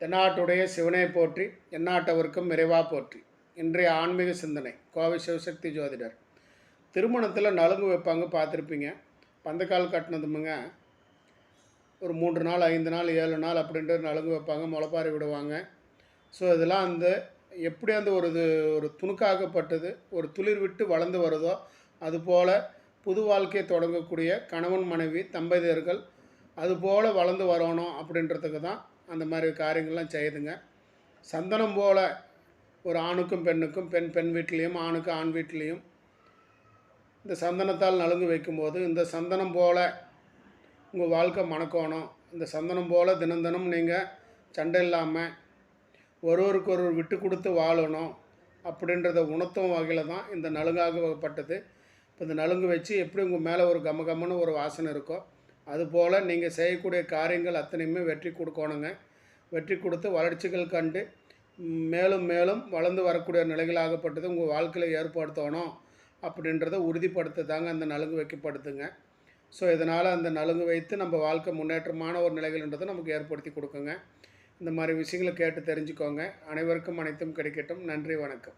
தென்னாட்டுடைய சிவனை போற்றி எந்நாட்டவருக்கும் நிறைவா போற்றி. இன்றைய ஆன்மீக சிந்தனை கோவை சிவசக்தி ஜோதிடர். திருமணத்தில் நலுங்கு வைப்பாங்க பார்த்துருப்பீங்க. பந்தக்கால் கட்டினதுமுங்க. ஒரு மூன்று நாள் ஐந்து நாள் ஏழு நாள் அப்படின்ட்டு நலுங்கு வைப்பாங்க முளைப்பாரி விடுவாங்க. ஸோ இதெல்லாம் அந்த எப்படி அந்த ஒரு இது ஒரு துணுக்காகப்பட்டது ஒரு துளிர் விட்டு வளர்ந்து வருதோ அதுபோல் புது வாழ்க்கையை தொடங்கக்கூடிய கணவன் மனைவி தம்பதியர்கள் அதுபோல் வளர்ந்து வரணும் அப்படின்றதுக்கு தான் அந்த மாதிரி காரியங்கள்லாம் செய்யுதுங்க. சந்தனம் போல் ஒரு ஆணுக்கும் பெண்ணுக்கும் பெண் பெண் வீட்லேயும் ஆணுக்கு ஆண் வீட்லேயும் இந்த சந்தனத்தால் நலுங்கு வைக்கும்போது இந்த சந்தனம் போல் உங்கள் வாழ்க்கை மணக்கோணும். இந்த சந்தனம் போல் தினம் தினம் நீங்கள் சண்டை இல்லாமல் ஒருவருக்கு ஒருவர் விட்டு கொடுத்து வாழணும் அப்படின்றத உணர்த்தும் வகையில் தான் இந்த நலுங்காக நலுங்காகப்பட்டது. இப்போ இந்த நலுங்கு வச்சு எப்படி உங்கள் மேலே ஒரு கம கமன்னு ஒரு வாசனை இருக்கோ அதுபோல் நீங்கள் செய்யக்கூடிய காரியங்கள் அத்தனையுமே வெற்றி கொடுக்கணுங்க. வெற்றி கொடுத்து வளர்ச்சிகள் கண்டு மேலும் மேலும் வளர்ந்து வரக்கூடிய நிலைகளாகப்பட்டது உங்கள் வாழ்க்கையில் ஏற்படுத்தணும் அப்படின்றத உறுதிப்படுத்த தாங்க அந்த நலுங்கு வைக்கப்படுத்துங்க ஸோ இதனால் அந்த நலுங்கு வைத்து நம்ம வாழ்க்கை முன்னேற்றமான ஒரு நிலைகள்ன்றதை நமக்கு ஏற்படுத்தி கொடுக்குங்க. இந்த மாதிரி விஷயங்களை கேட்டு தெரிஞ்சுக்கோங்க. அனைவருக்கும் அனைத்தும் கிடைக்கட்டும். நன்றி வணக்கம்.